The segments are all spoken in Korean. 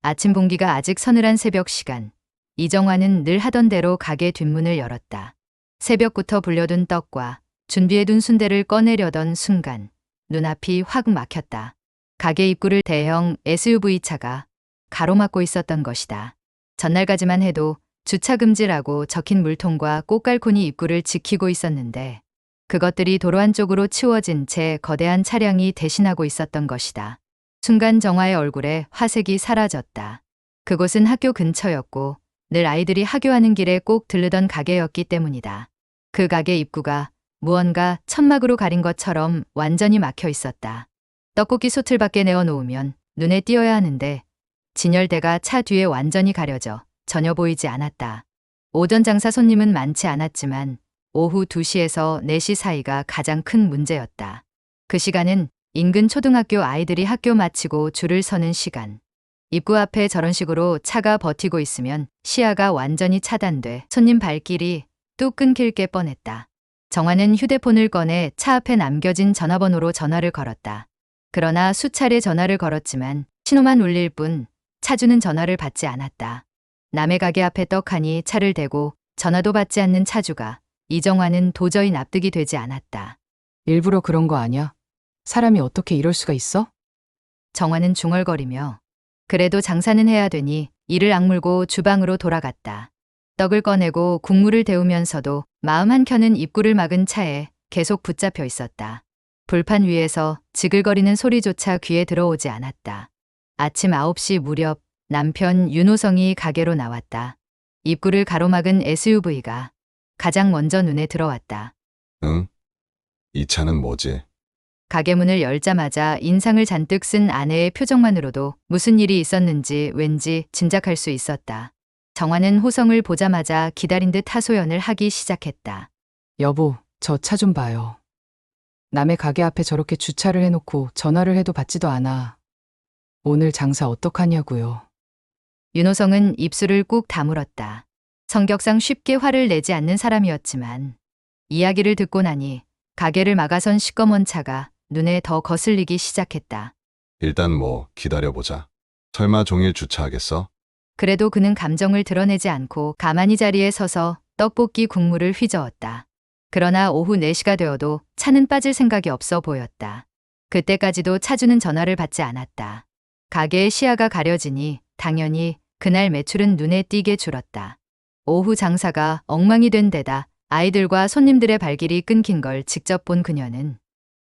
아침 공기가 아직 서늘한 새벽 시간. 이정화는 늘 하던 대로 가게 뒷문을 열었다. 새벽부터 불려둔 떡과 준비해둔 순대를 꺼내려던 순간 눈앞이 확 막혔다. 가게 입구를 대형 SUV차가 가로막고 있었던 것이다. 전날까지만 해도 주차 금지라고 적힌 물통과 꽃갈콘이 입구를 지키고 있었는데 그것들이 도로 한쪽으로 치워진 채 거대한 차량이 대신하고 있었던 것이다. 순간 정화의 얼굴에 화색이 사라졌다. 그곳은 학교 근처였고 늘 아이들이 하교하는 길에 꼭 들르던 가게였기 때문이다. 그 가게 입구가 무언가 천막으로 가린 것처럼 완전히 막혀 있었다. 떡볶이 솥을 밖에 내어놓으면 눈에 띄어야 하는데 진열대가 차 뒤에 완전히 가려져 전혀 보이지 않았다. 오전 장사 손님은 많지 않았지만 오후 2시에서 4시 사이가 가장 큰 문제였다. 그 시간은 인근 초등학교 아이들이 학교 마치고 줄을 서는 시간. 입구 앞에 저런 식으로 차가 버티고 있으면 시야가 완전히 차단돼 손님 발길이 뚝 끊길 게 뻔했다. 정화는 휴대폰을 꺼내 차 앞에 남겨진 전화번호로 전화를 걸었다. 그러나 수차례 전화를 걸었지만 신호만 울릴 뿐 차주는 전화를 받지 않았다. 남의 가게 앞에 떡하니 차를 대고 전화도 받지 않는 차주가 이정화는 도저히 납득이 되지 않았다. 일부러 그런 거 아니야? 사람이 어떻게 이럴 수가 있어? 정화는 중얼거리며 그래도 장사는 해야 되니 이를 악물고 주방으로 돌아갔다. 떡을 꺼내고 국물을 데우면서도 마음 한켠은 입구를 막은 차에 계속 붙잡혀 있었다. 불판 위에서 지글거리는 소리조차 귀에 들어오지 않았다. 아침 9시 무렵 남편 윤호성이 가게로 나왔다. 입구를 가로막은 SUV가 가장 먼저 눈에 들어왔다. 응? 이 차는 뭐지? 가게 문을 열자마자 인상을 잔뜩 쓴 아내의 표정만으로도 무슨 일이 있었는지 왠지 짐작할 수 있었다. 정화는 호성을 보자마자 기다린 듯 하소연을 하기 시작했다. 여보, 저 차 좀 봐요. 남의 가게 앞에 저렇게 주차를 해놓고 전화를 해도 받지도 않아. 오늘 장사 어떡하냐고요. 윤호성은 입술을 꾹 다물었다. 성격상 쉽게 화를 내지 않는 사람이었지만 이야기를 듣고 나니 가게를 막아선 시꺼먼 차가 눈에 더 거슬리기 시작했다. 일단 뭐 기다려보자. 설마 종일 주차하겠어? 그래도 그는 감정을 드러내지 않고 가만히 자리에 서서 떡볶이 국물을 휘저었다. 그러나 오후 4시가 되어도 차는 빠질 생각이 없어 보였다. 그때까지도 차주는 전화를 받지 않았다. 가게의 시야가 가려지니 당연히 그날 매출은 눈에 띄게 줄었다. 오후 장사가 엉망이 된 데다 아이들과 손님들의 발길이 끊긴 걸 직접 본 그녀는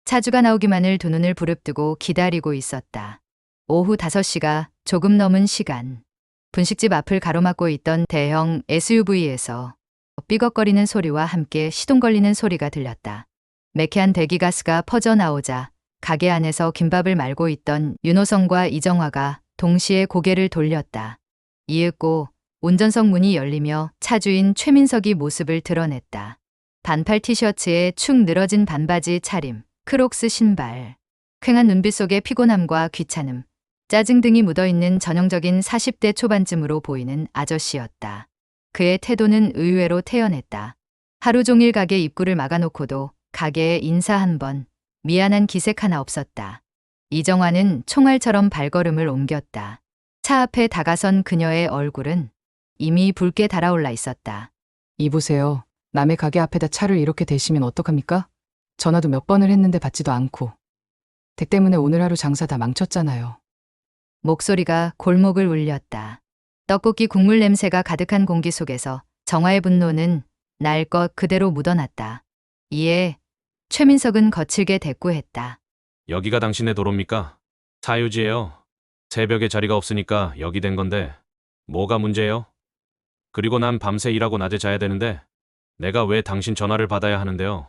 차주가 나오기만을 두 눈을 부릅뜨고 기다리고 있었다. 오후 5시가 조금 넘은 시간. 분식집 앞을 가로막고 있던 대형 SUV에서 삐걱거리는 소리와 함께 시동 걸리는 소리가 들렸다. 매캐한 대기가스가 퍼져 나오자 가게 안에서 김밥을 말고 있던 윤호성과 이정화가 동시에 고개를 돌렸다. 이윽고 운전석 문이 열리며 차주인 최민석이 모습을 드러냈다. 반팔 티셔츠에 축 늘어진 반바지 차림, 크록스 신발. 쾌한 눈빛 속에 피곤함과 귀찮음, 짜증 등이 묻어있는 전형적인 40대 초반쯤으로 보이는 아저씨였다. 그의 태도는 의외로 태연했다. 하루 종일 가게 입구를 막아놓고도 가게에 인사 한 번, 미안한 기색 하나 없었다. 이정화는 총알처럼 발걸음을 옮겼다. 차 앞에 다가선 그녀의 얼굴은 이미 붉게 달아올라 있었다. 이보세요. 남의 가게 앞에다 차를 이렇게 대시면 어떡합니까? 전화도 몇 번을 했는데 받지도 않고. 댁 때문에 오늘 하루 장사 다 망쳤잖아요. 목소리가 골목을 울렸다. 떡볶이 국물 냄새가 가득한 공기 속에서 정화의 분노는 날 것 그대로 묻어났다. 이에 최민석은 거칠게 대꾸했다. 여기가 당신의 도로입니까? 사유지예요. 새벽에 자리가 없으니까 여기 된 건데 뭐가 문제예요? 그리고 난 밤새 일하고 낮에 자야 되는데 내가 왜 당신 전화를 받아야 하는데요?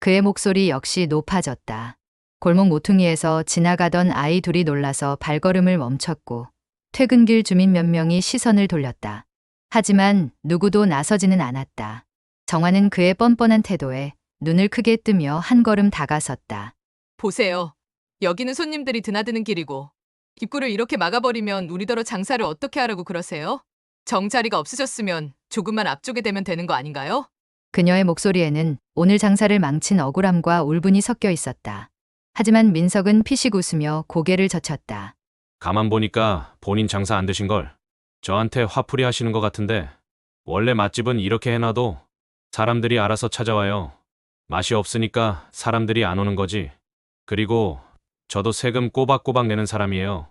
그의 목소리 역시 높아졌다. 골목 모퉁이에서 지나가던 아이 둘이 놀라서 발걸음을 멈췄고 퇴근길 주민 몇 명이 시선을 돌렸다. 하지만 누구도 나서지는 않았다. 정화는 그의 뻔뻔한 태도에 눈을 크게 뜨며 한 걸음 다가섰다. 보세요. 여기는 손님들이 드나드는 길이고 입구를 이렇게 막아버리면 우리더러 장사를 어떻게 하라고 그러세요? 정자리가 없으셨으면 조금만 앞쪽에 대면 되는 거 아닌가요? 그녀의 목소리에는 오늘 장사를 망친 억울함과 울분이 섞여 있었다. 하지만 민석은 피식 웃으며 고개를 젖혔다. 가만 보니까 본인 장사 안 되신 걸 저한테 화풀이 하시는 것 같은데 원래 맛집은 이렇게 해놔도 사람들이 알아서 찾아와요. 맛이 없으니까 사람들이 안 오는 거지. 그리고 저도 세금 꼬박꼬박 내는 사람이에요.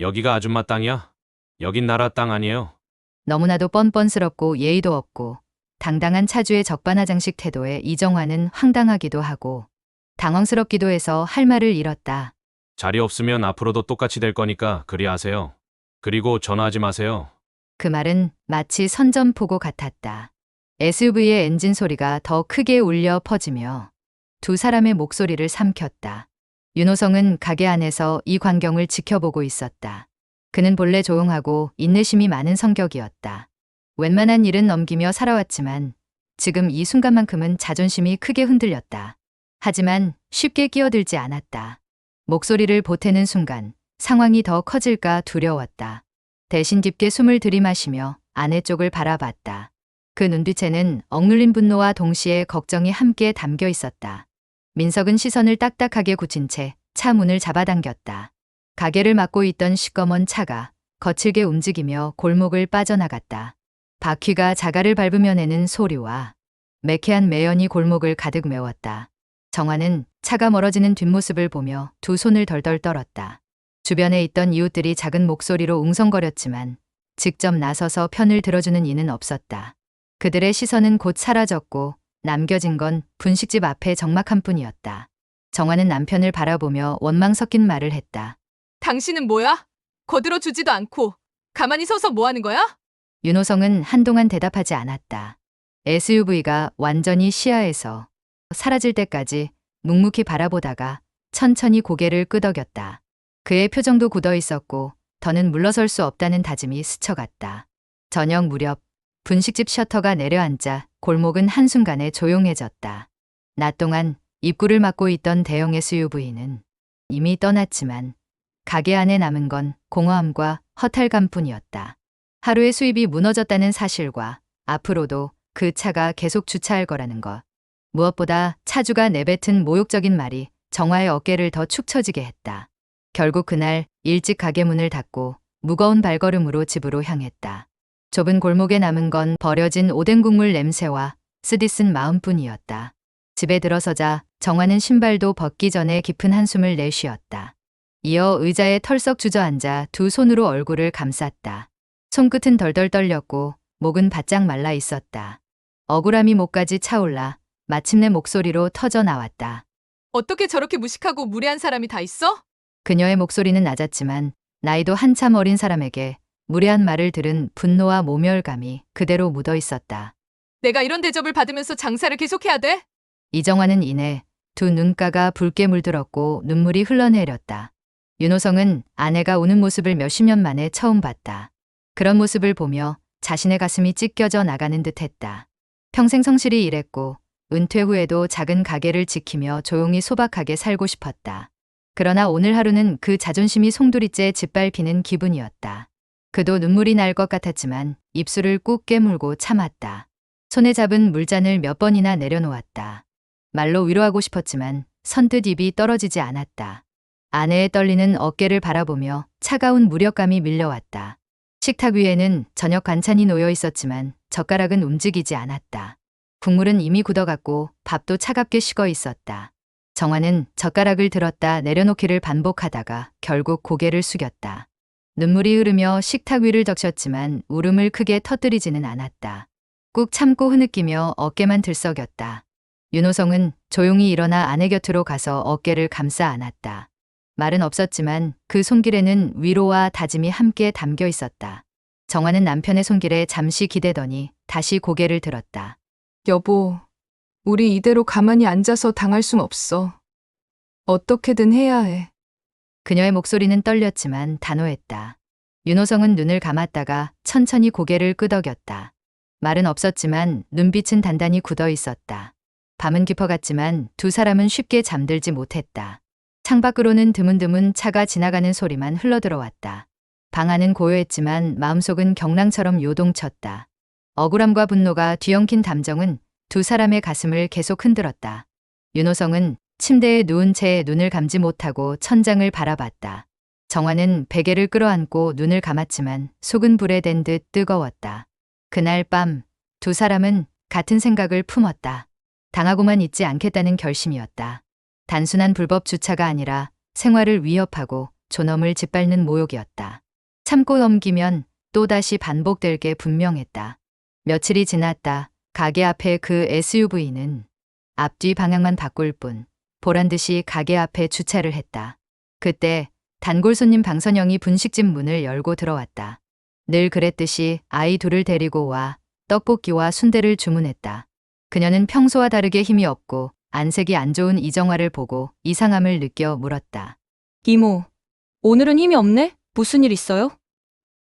여기가 아줌마 땅이야? 여긴 나라 땅 아니에요? 너무나도 뻔뻔스럽고 예의도 없고 당당한 차주의 적반하장식 태도에 이정화는 황당하기도 하고 당황스럽기도 해서 할 말을 잃었다. 자리 없으면 앞으로도 똑같이 될 거니까 그리 하세요. 그리고 전화하지 마세요. 그 말은 마치 선전포고 같았다. SUV의 엔진 소리가 더 크게 울려 퍼지며 두 사람의 목소리를 삼켰다. 윤호성은 가게 안에서 이 광경을 지켜보고 있었다. 그는 본래 조용하고 인내심이 많은 성격이었다. 웬만한 일은 넘기며 살아왔지만 지금 이 순간만큼은 자존심이 크게 흔들렸다. 하지만 쉽게 끼어들지 않았다. 목소리를 보태는 순간 상황이 더 커질까 두려웠다. 대신 깊게 숨을 들이마시며 아내 쪽을 바라봤다. 그 눈빛에는 억눌린 분노와 동시에 걱정이 함께 담겨 있었다. 민석은 시선을 딱딱하게 굳힌 채 차 문을 잡아당겼다. 가게를 맡고 있던 시꺼먼 차가 거칠게 움직이며 골목을 빠져나갔다. 바퀴가 자갈을 밟으며 내는 소리와 매캐한 매연이 골목을 가득 메웠다. 정화는 차가 멀어지는 뒷모습을 보며 두 손을 덜덜 떨었다. 주변에 있던 이웃들이 작은 목소리로 웅성거렸지만 직접 나서서 편을 들어주는 이는 없었다. 그들의 시선은 곧 사라졌고 남겨진 건 분식집 앞에 적막한 뿐이었다. 정화는 남편을 바라보며 원망 섞인 말을 했다. 당신은 뭐야? 거들어 주지도 않고 가만히 서서 뭐 하는 거야? 윤호성은 한동안 대답하지 않았다. SUV가 완전히 시야에서 사라질 때까지 묵묵히 바라보다가 천천히 고개를 끄덕였다. 그의 표정도 굳어 있었고 더는 물러설 수 없다는 다짐이 스쳐갔다. 저녁 무렵 분식집 셔터가 내려앉자 골목은 한순간에 조용해졌다. 낮 동안 입구를 막고 있던 대형 SUV는 이미 떠났지만 가게 안에 남은 건 공허함과 허탈감뿐이었다. 하루의 수입이 무너졌다는 사실과 앞으로도 그 차가 계속 주차할 거라는 것. 무엇보다 차주가 내뱉은 모욕적인 말이 정화의 어깨를 더 축 처지게 했다. 결국 그날 일찍 가게 문을 닫고 무거운 발걸음으로 집으로 향했다. 좁은 골목에 남은 건 버려진 오뎅 국물 냄새와 쓰디쓴 마음뿐이었다. 집에 들어서자 정화는 신발도 벗기 전에 깊은 한숨을 내쉬었다. 이어 의자에 털썩 주저앉아 두 손으로 얼굴을 감쌌다. 손끝은 덜덜 떨렸고 목은 바짝 말라 있었다. 억울함이 목까지 차올라 마침내 목소리로 터져 나왔다. 어떻게 저렇게 무식하고 무례한 사람이 다 있어? 그녀의 목소리는 낮았지만 나이도 한참 어린 사람에게 무례한 말을 들은 분노와 모멸감이 그대로 묻어 있었다. 내가 이런 대접을 받으면서 장사를 계속해야 돼? 이정화는 이내 두 눈가가 붉게 물들었고 눈물이 흘러내렸다. 윤호성은 아내가 우는 모습을 몇십 년 만에 처음 봤다. 그런 모습을 보며 자신의 가슴이 찢겨져 나가는 듯 했다. 평생 성실히 일했고 은퇴 후에도 작은 가게를 지키며 조용히 소박하게 살고 싶었다. 그러나 오늘 하루는 그 자존심이 송두리째 짓밟히는 기분이었다. 그도 눈물이 날 것 같았지만 입술을 꾹 깨물고 참았다. 손에 잡은 물잔을 몇 번이나 내려놓았다. 말로 위로하고 싶었지만 선뜻 입이 떨어지지 않았다. 아내의 떨리는 어깨를 바라보며 차가운 무력감이 밀려왔다. 식탁 위에는 저녁 반찬이 놓여 있었지만 젓가락은 움직이지 않았다. 국물은 이미 굳어갔고 밥도 차갑게 식어 있었다. 정화는 젓가락을 들었다 내려놓기를 반복하다가 결국 고개를 숙였다. 눈물이 흐르며 식탁 위를 적셨지만 울음을 크게 터뜨리지는 않았다. 꾹 참고 흐느끼며 어깨만 들썩였다. 윤호성은 조용히 일어나 아내 곁으로 가서 어깨를 감싸 안았다. 말은 없었지만 그 손길에는 위로와 다짐이 함께 담겨 있었다. 정화는 남편의 손길에 잠시 기대더니 다시 고개를 들었다. 여보, 우리 이대로 가만히 앉아서 당할 순 없어. 어떻게든 해야 해. 그녀의 목소리는 떨렸지만 단호했다. 윤호성은 눈을 감았다가 천천히 고개를 끄덕였다. 말은 없었지만 눈빛은 단단히 굳어 있었다. 밤은 깊어갔지만 두 사람은 쉽게 잠들지 못했다. 창밖으로는 드문드문 차가 지나가는 소리만 흘러들어왔다. 방 안은 고요했지만 마음속은 경랑처럼 요동쳤다. 억울함과 분노가 뒤엉킨 담정은 두 사람의 가슴을 계속 흔들었다. 윤호성은 침대에 누운 채 눈을 감지 못하고 천장을 바라봤다. 정화는 베개를 끌어안고 눈을 감았지만 속은 불에 댄 듯 뜨거웠다. 그날 밤 두 사람은 같은 생각을 품었다. 당하고만 있지 않겠다는 결심이었다. 단순한 불법 주차가 아니라 생활을 위협하고 존엄을 짓밟는 모욕이었다. 참고 넘기면 또다시 반복될 게 분명했다. 며칠이 지났다. 가게 앞에 그 SUV는 앞뒤 방향만 바꿀 뿐 보란 듯이 가게 앞에 주차를 했다. 그때 단골 손님 방선영이 분식집 문을 열고 들어왔다. 늘 그랬듯이 아이 둘을 데리고 와 떡볶이와 순대를 주문했다. 그녀는 평소와 다르게 힘이 없고 안색이 안 좋은 이정화를 보고 이상함을 느껴 물었다. 이모, 오늘은 힘이 없네? 무슨 일 있어요?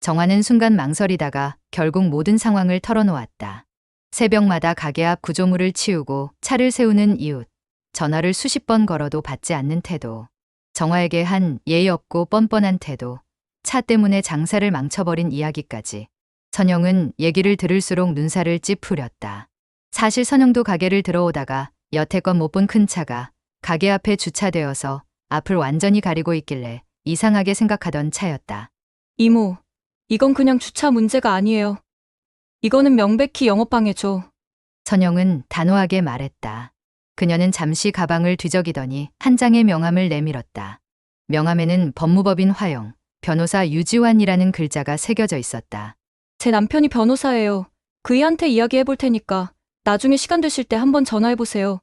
정화는 순간 망설이다가 결국 모든 상황을 털어놓았다. 새벽마다 가게 앞 구조물을 치우고 차를 세우는 이웃, 전화를 수십 번 걸어도 받지 않는 태도, 정화에게 한 예의 없고 뻔뻔한 태도, 차 때문에 장사를 망쳐버린 이야기까지. 선영은 얘기를 들을수록 눈살을 찌푸렸다. 사실 선영도 가게를 들어오다가 여태껏 못 본 큰 차가 가게 앞에 주차되어서 앞을 완전히 가리고 있길래 이상하게 생각하던 차였다. 이모, 이건 그냥 주차 문제가 아니에요. 이거는 명백히 영업방해죠. 선영은 단호하게 말했다. 그녀는 잠시 가방을 뒤적이더니 한 장의 명함을 내밀었다. 명함에는 법무법인 화영, 변호사 유지환이라는 글자가 새겨져 있었다. 제 남편이 변호사예요. 그이한테 이야기해 볼 테니까 나중에 시간 되실 때 한번 전화해 보세요.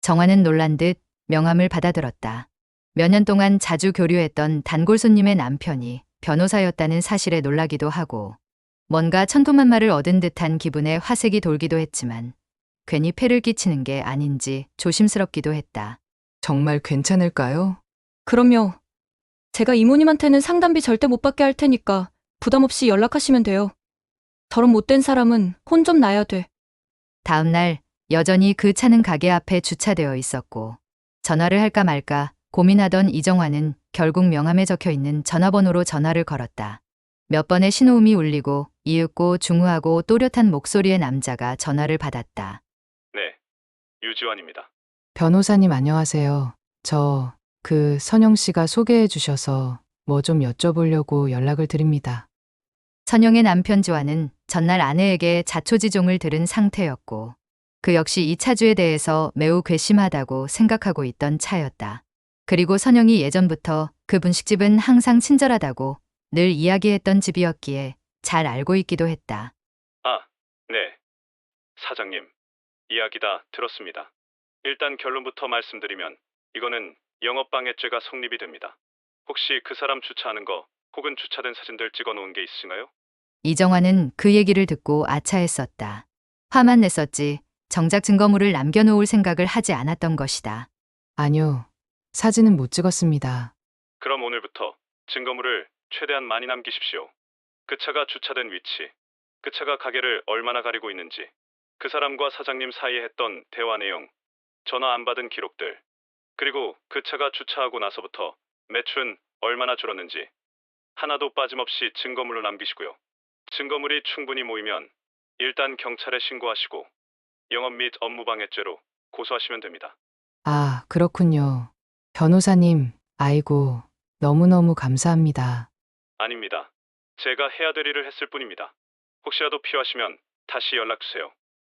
정화는 놀란 듯 명함을 받아들었다. 몇 년 동안 자주 교류했던 단골 손님의 남편이 변호사였다는 사실에 놀라기도 하고 뭔가 천토만마를 얻은 듯한 기분에 화색이 돌기도 했지만 괜히 폐를 끼치는 게 아닌지 조심스럽기도 했다. 정말 괜찮을까요? 그럼요. 제가 이모님한테는 상담비 절대 못 받게 할 테니까 부담 없이 연락하시면 돼요. 저런 못된 사람은 혼 좀 나야 돼. 다음 날 여전히 그 차는 가게 앞에 주차되어 있었고 전화를 할까 말까 고민하던 이정화는 결국 명함에 적혀 있는 전화번호로 전화를 걸었다. 몇 번의 신호음이 울리고 이윽고 중후하고 또렷한 목소리의 남자가 전화를 받았다. 네. 유지환입니다. 변호사님 안녕하세요. 저 그 선영 씨가 소개해 주셔서 뭐 좀 여쭤보려고 연락을 드립니다. 선영의 남편 조아는 전날 아내에게 자초지종을 들은 상태였고 그 역시 이 차주에 대해서 매우 괘씸하다고 생각하고 있던 차였다. 그리고 선영이 예전부터 그 분식집은 항상 친절하다고 늘 이야기했던 집이었기에 잘 알고 있기도 했다. 아, 네. 사장님, 이야기 다 들었습니다. 일단 결론부터 말씀드리면 이거는 영업방해죄가 성립이 됩니다. 혹시 그 사람 주차하는 거 혹은 주차된 사진들 찍어 놓은 게 있으신가요? 이정화는 그 얘기를 듣고 아차했었다. 화만 냈었지 정작 증거물을 남겨놓을 생각을 하지 않았던 것이다. 아니요. 사진은 못 찍었습니다. 그럼 오늘부터 증거물을 최대한 많이 남기십시오. 그 차가 주차된 위치, 그 차가 가게를 얼마나 가리고 있는지, 그 사람과 사장님 사이에 했던 대화 내용, 전화 안 받은 기록들, 그리고 그 차가 주차하고 나서부터 매출은 얼마나 줄었는지 하나도 빠짐없이 증거물로 남기시고요. 증거물이 충분히 모이면 일단 경찰에 신고하시고 영업 및 업무 방해죄로 고소하시면 됩니다. 아, 그렇군요. 변호사님, 아이고, 너무너무 감사합니다. 아닙니다. 제가 해야 될 일을 했을 뿐입니다. 혹시라도 필요하시면 다시 연락 주세요.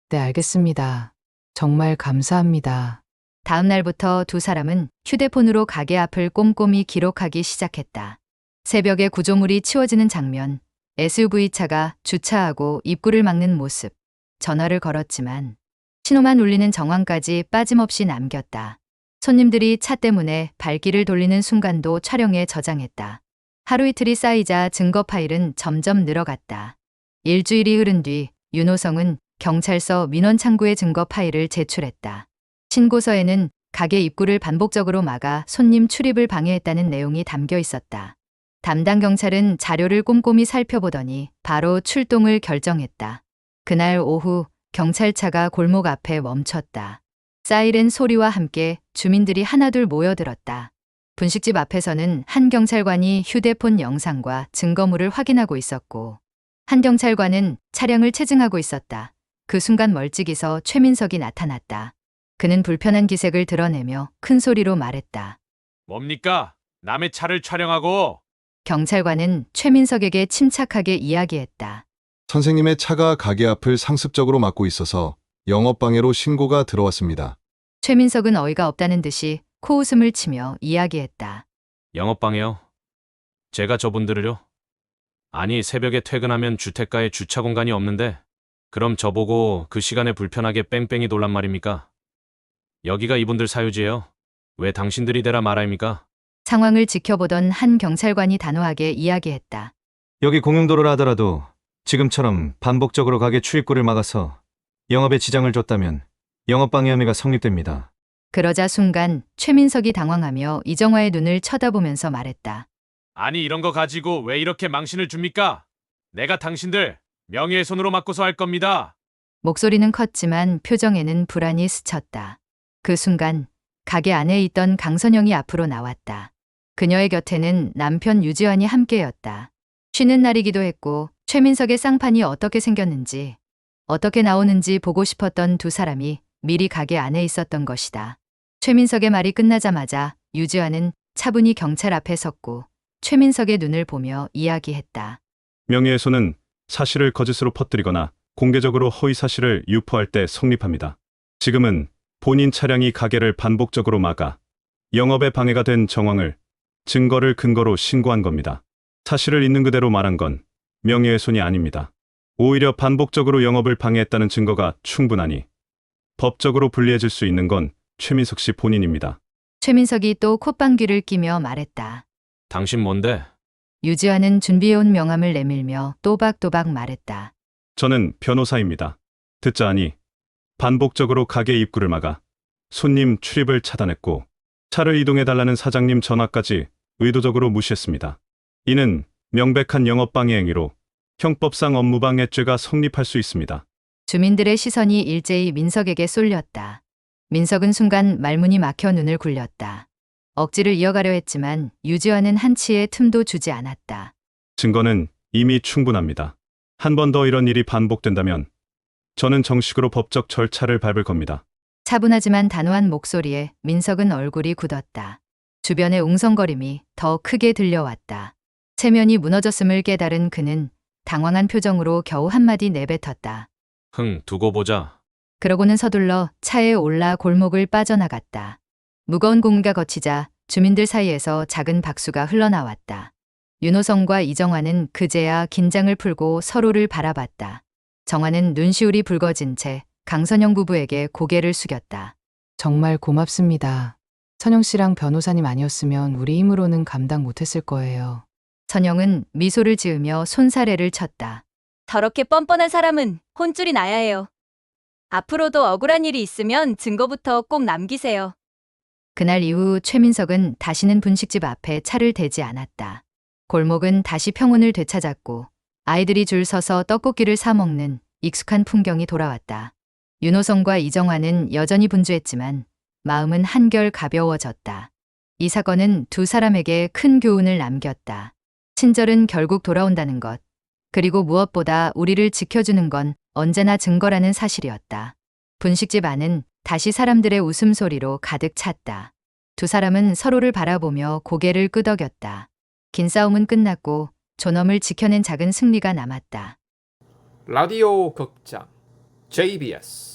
네, 알겠습니다. 정말 감사합니다. 다음 날부터 두 사람은 휴대폰으로 가게 앞을 꼼꼼히 기록하기 시작했다. 새벽에 구조물이 치워지는 장면, SUV 차가 주차하고 입구를 막는 모습, 전화를 걸었지만 신호만 울리는 정황까지 빠짐없이 남겼다. 손님들이 차 때문에 발길을 돌리는 순간도 촬영에 저장했다. 하루 이틀이 쌓이자 증거 파일은 점점 늘어갔다. 일주일이 흐른 뒤 윤호성은 경찰서 민원 창구의 증거 파일을 제출했다. 신고서에는 가게 입구를 반복적으로 막아 손님 출입을 방해했다는 내용이 담겨 있었다. 담당 경찰은 자료를 꼼꼼히 살펴보더니 바로 출동을 결정했다. 그날 오후 경찰차가 골목 앞에 멈췄다. 사이렌 소리와 함께 주민들이 하나둘 모여들었다. 분식집 앞에서는 한 경찰관이 휴대폰 영상과 증거물을 확인하고 있었고, 한 경찰관은 차량을 체증하고 있었다. 그 순간 멀찍이서 최민석이 나타났다. 그는 불편한 기색을 드러내며 큰 소리로 말했다. 뭡니까? 남의 차를 촬영하고 경찰관은 최민석에게 침착하게 이야기했다. 선생님의 차가 가게 앞을 상습적으로 막고 있어서 영업방해로 신고가 들어왔습니다. 최민석은 어이가 없다는 듯이 코웃음을 치며 이야기했다. 영업방해요. 제가 저분들을요? 아니, 새벽에 퇴근하면 주택가에 주차 공간이 없는데, 그럼 저보고 그 시간에 불편하게 뺑뺑이 돌란 말입니까? 여기가 이분들 사유지예요. 왜 당신들이 대라 말아입니까? 상황을 지켜보던 한 경찰관이 단호하게 이야기했다. 여기 공용도로라 하더라도 지금처럼 반복적으로 가게 출입구를 막아서 영업에 지장을 줬다면 영업방해 혐의가 성립됩니다. 그러자 순간 최민석이 당황하며 이정화의 눈을 쳐다보면서 말했다. 아니, 이런 거 가지고 왜 이렇게 망신을 줍니까? 내가 당신들 명예훼손으로 맞고서 할 겁니다. 목소리는 컸지만 표정에는 불안이 스쳤다. 그 순간 가게 안에 있던 강선영이 앞으로 나왔다. 그녀의 곁에는 남편 유지환이 함께였다. 쉬는 날이기도 했고 최민석의 쌍판이 어떻게 생겼는지 어떻게 나오는지 보고 싶었던 두 사람이 미리 가게 안에 있었던 것이다. 최민석의 말이 끝나자마자 유지환은 차분히 경찰 앞에 섰고 최민석의 눈을 보며 이야기했다. 명예훼손은 사실을 거짓으로 퍼뜨리거나 공개적으로 허위 사실을 유포할 때 성립합니다. 지금은 본인 차량이 가게를 반복적으로 막아 영업에 방해가 된 정황을 증거를 근거로 신고한 겁니다. 사실을 있는 그대로 말한 건 명예훼손이 아닙니다. 오히려 반복적으로 영업을 방해했다는 증거가 충분하니 법적으로 불리해질 수 있는 건 최민석 씨 본인입니다. 최민석이 또 콧방귀를 끼며 말했다. 당신 뭔데? 유지환은 준비해온 명함을 내밀며 또박또박 말했다. 저는 변호사입니다. 듣자 하니 반복적으로 가게 입구를 막아 손님 출입을 차단했고 차를 이동해달라는 사장님 전화까지 의도적으로 무시했습니다. 이는 명백한 영업방해 행위로 형법상 업무방해죄가 성립할 수 있습니다. 주민들의 시선이 일제히 민석에게 쏠렸다. 민석은 순간 말문이 막혀 눈을 굴렸다. 억지를 이어가려 했지만 유지환은 한치의 틈도 주지 않았다. 증거는 이미 충분합니다. 한 번 더 이런 일이 반복된다면 저는 정식으로 법적 절차를 밟을 겁니다. 차분하지만 단호한 목소리에 민석은 얼굴이 굳었다. 주변의 웅성거림이 더 크게 들려왔다. 체면이 무너졌음을 깨달은 그는 당황한 표정으로 겨우 한마디 내뱉었다. 흥, 두고 보자. 그러고는 서둘러 차에 올라 골목을 빠져나갔다. 무거운 공기가 거치자 주민들 사이에서 작은 박수가 흘러나왔다. 윤호성과 이정화는 그제야 긴장을 풀고 서로를 바라봤다. 정화는 눈시울이 붉어진 채 강선영 부부에게 고개를 숙였다. 정말 고맙습니다. 선영 씨랑 변호사님 아니었으면 우리 힘으로는 감당 못했을 거예요. 선영은 미소를 지으며 손사래를 쳤다. 저렇게 뻔뻔한 사람은 혼쭐이 나야 해요. 앞으로도 억울한 일이 있으면 증거부터 꼭 남기세요. 그날 이후 최민석은 다시는 분식집 앞에 차를 대지 않았다. 골목은 다시 평온을 되찾았고 아이들이 줄 서서 떡볶이를 사 먹는 익숙한 풍경이 돌아왔다. 윤호성과 이정화는 여전히 분주했지만 마음은 한결 가벼워졌다. 이 사건은 두 사람에게 큰 교훈을 남겼다. 친절은 결국 돌아온다는 것. 그리고 무엇보다 우리를 지켜주는 건 언제나 증거라는 사실이었다. 분식집 안은 다시 사람들의 웃음소리로 가득 찼다. 두 사람은 서로를 바라보며 고개를 끄덕였다. 긴 싸움은 끝났고 존엄을 지켜낸 작은 승리가 남았다. 라디오 극장 JBS